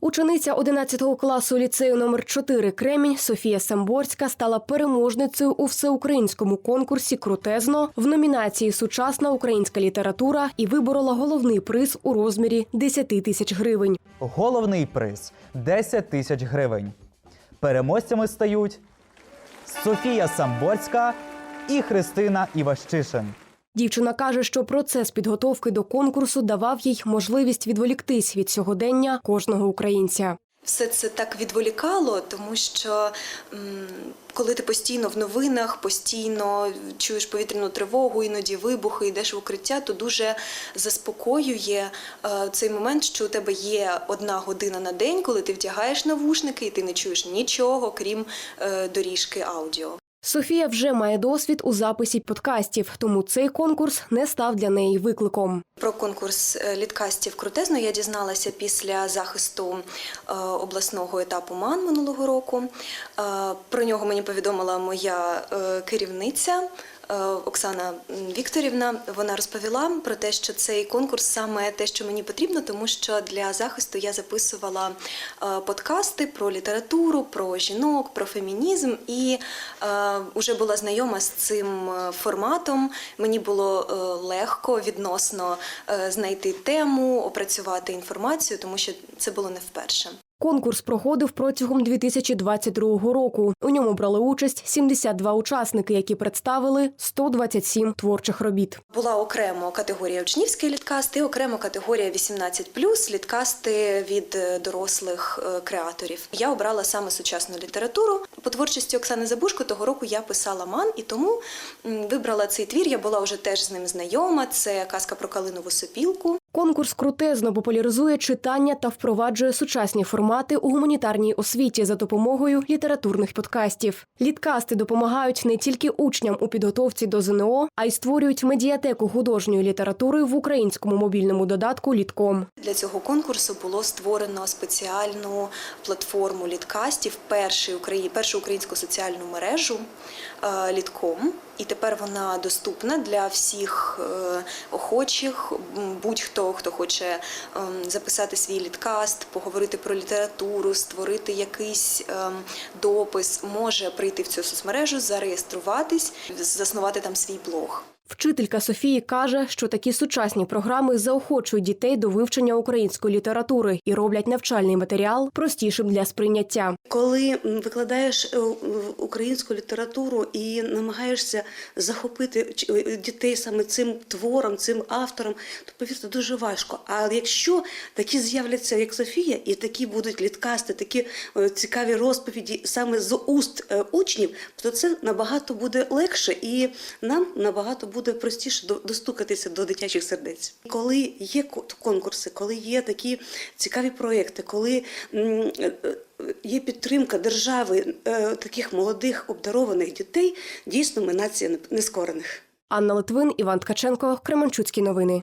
Учениця 11 класу ліцею номер 4 Кремінь Софія Самборська стала переможницею у всеукраїнському конкурсі Крутезно в номінації Сучасна українська література і виборола головний приз у розмірі 10 тисяч гривень. Головний приз 10 тисяч гривень. Переможцями стають Софія Самборська і Христина Іващишин. Дівчина каже, що процес підготовки до конкурсу давав їй можливість відволіктись від сьогодення кожного українця. Все це так відволікало, тому що коли ти постійно в новинах, постійно чуєш повітряну тривогу, іноді вибухи, йдеш в укриття, то дуже заспокоює е, цей момент, що у тебе є одна година на день, коли ти вдягаєш навушники і ти не чуєш нічого, крім е, доріжки аудіо. Софія вже має досвід у записі подкастів, тому цей конкурс не став для неї викликом. Про конкурс е, літкастів крутезно я дізналася після захисту е, обласного етапу МАН минулого року. Е, Про нього мені повідомила моя керівниця. Е, Оксана Вікторівна вона розповіла про те, що цей конкурс саме те, що мені потрібно, тому що для захисту я записувала е, подкасти про літературу, про жінок, про фемінізм і вже була знайома з цим е, форматом. Мені було е, легко відносно е, знайти тему, опрацювати інформацію, тому що це було не вперше. Конкурс проходив протягом 2022 року. У ньому брали участь 72 учасники, які представили 127 творчих робіт. Була окремо категорія учнівський літкаст і окремо категорія 18+, літкасти від е, дорослих е, креаторів. Я обрала саме сучасну літературу. По творчості Оксани Забушко того року я писала ман, і тому вибрала цей твір. Я була вже теж з ним знайома. Це казка про калинову сопілку. Конкурс крутезно популяризує читання та впроваджує сучасні формати у гуманітарній освіті за допомогою літературних подкастів. Літкасти допомагають не тільки учням у підготовці до ЗНО, а й створюють медіатеку художньої літератури в українському мобільному додатку Літком. Для цього конкурсу було створено спеціальну платформу літкастів, першу українську соціальну мережу е, Літком. І тепер вона доступна для всіх е, охочих, м, будь-хто, хоче ем, записати свій літкаст, поговорити про літературу, створити якийсь ем, допис, може прийти в цю соцмережу, зареєструватись, заснувати там свій блог. Вчителька Софії каже, що такі сучасні програми заохочують дітей до вивчення української літератури і роблять навчальний матеріал простішим для сприйняття. Коли викладаєш е, українську літературу і намагаєшся захопити е, дітей саме цим твором, цим автором, то повірте, дуже важко. А якщо такі з'являться, як Софія, і такі будуть літкасти, такі е, цікаві розповіді саме з уст учнів, то це набагато буде легше і нам набагато буде простіше до- достукатися до дитячих сердець. Коли є ко- конкурси, коли є такі цікаві проекти, коли е, є підтримка держави е, таких молодих обдарованих дітей, дійсно ми нація нескорених. Анна Литвин, Іван Ткаченко, Кременчуцькі новини.